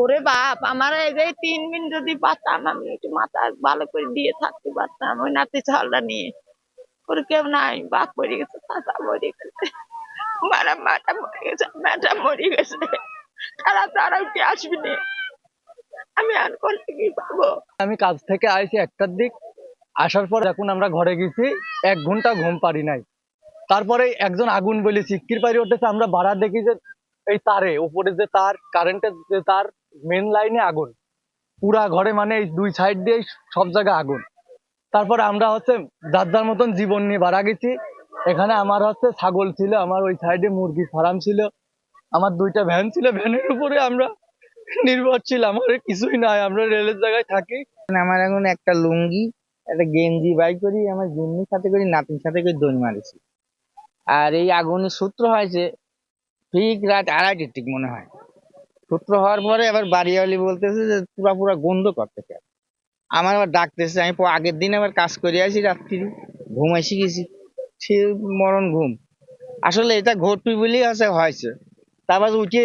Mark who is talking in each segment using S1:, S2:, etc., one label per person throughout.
S1: ওরে বাপ, আমার এই তিন মিনিট যদি পারতাম, আমি একটু মাথা ভালো করে দিয়ে থাকতে পারতাম, ওই নাতি ছালটা নিয়ে। ওর কেউ নাই, বাপ মরে গেছে, চাচা মরে গেছে, মারা, মাটা মরে গেছে মাটা মরে গেছে। তারা তারা উঠে আসবি না। আমি আর কোন কি পাবো?
S2: আমি কাজ থেকে আইছি একটার দিক, আসার পর এখন আমরা ঘরে গেছি, এক ঘণ্টা ঘুম পারি নাই। তারপরে একজন আগুন বলে চিক্কির উঠেছে, আমরা ভাড়া দেখি যে এই তারে, উপরে যে তার কারেন্টের যে তার মেন লাইনে আগুন। পুরা ঘরে মানে এই দুই সাইড দিয়ে সব জায়গায় আগুন। তারপরে আমরা হচ্ছে যার যার মতন জীবন নিয়ে ভাড়া গেছি। এখানে আমার হচ্ছে ছাগল ছিল, আমার ওই সাইডে মুরগি ফার্ম ছিল। আমার দুইটা ভ্যান ছিল ভ্যানের উপরে আমরা নির্ভর ছিলাম আমার কিছুই নাই, আমরা রেলের জায়গায় থাকি।
S3: আমার এখন একটা লুঙ্গি, একটা গেঞ্জি বাই করি, আমার গেঞ্জির সাথে করি, নাতির সাথে করে, দড়ি মারেছি। আর এই আগুনের সূত্র হয়েছে ঠিক রাত আড়াইটের ঠিক মনে হয়। সূত্র হওয়ার পরে আবার বাড়িওয়ালি বলতেছে যে পুরা পুরা গন্ধ করতেছে আমার আবার ডাকতেছে, আমি আগের দিন আবার কাজ করে আসি রাত্রি। ঘুমাইছি গেছি। সে মরণ ঘুম। আসলে এটা ঘটবি বলেই আছে হয়েছে। তারপর উঠে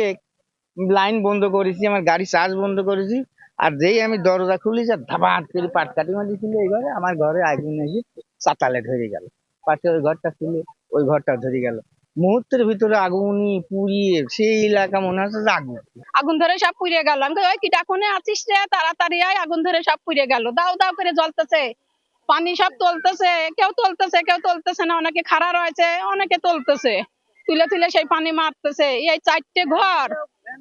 S3: লাইন বন্ধ করেছি, আমার গাড়ি চার্জ বন্ধ করেছি, আর যেই আমি দরজা খুলি যে ধাবাত করে পাটকাটি মারিছিল এই ঘরে আমার ঘরে আগুন এসে চাতালে ধরে গেল। পাশে ওই ঘরটা ছিল ওই ঘরটা ধরে গেল। মুহূর্তের ভিতরে আগুনি পুড়িয়ে সেই এলাকা মনে হচ্ছে আগুন।
S4: আগুন ধরে সব পুড়িয়ে গেল। আমি ওই কিটা কোনে আছিস রে? তাড়াতাড়ি আয়, আগুন ধরে সব পুড়িয়ে গেল। দাও দাও করে জ্বলতেছে। পানি সব তুলতেছে। কেউ তুলতেছে কেউ তুলতেছে না। অনেকে খাড়া রয়েছে, অনেকে তুলতেছে। তুলে তুলে সেই পানি মারতেছে। এই চারটে ঘর,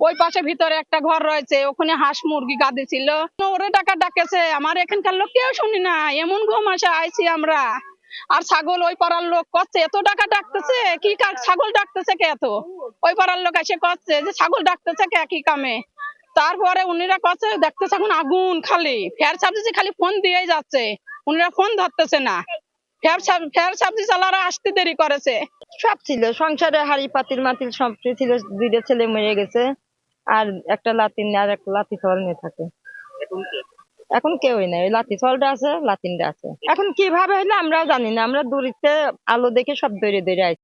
S4: ওই পাশে ভিতরে একটা ঘর রয়েছে। ওখানে হাঁস মুরগি গাদি ছিল। ওরে টাকা ডাকেছে। আমার এখানকার লোক কেউ শুনি না। এমন ঘুম আসে, আইছি আমরা। আর ছাগল ওই পাড়ার লোক করছে এত টাকা ডাকতেছে কি কাজ ছাগল ডাকতেছে কে এত? ওই পাড়ার লোক এসে করছে যে ছাগল ডাকতেছে কে কি কামে? তারপরে উনিরা করছে দেখতেছে এখন আগুন খালি ফের সাবজি খালি ফোন দিয়েই যাচ্ছে উনিরা ফোন ধরতেছে না। ফের সাব- ফের সাবজি চালারা আসতে দেরি করেছে।
S1: সব ছিল সংসারে হাড়ি পাতিল মাতিল সব ছিল দুইটা ছেলে মরে গেছে আর একটা লাতিন আর একটা লাতি ছল নিয়ে থাকে। এখন কেউই নাই, ওই লাতি ছলটা আছে লাতিনটা আছে। এখন কীভাবে হইল আমরাও জানি না, আমরা দূরিতে আলো দেখে সব দৌড়ে দৌড়ে আইছি।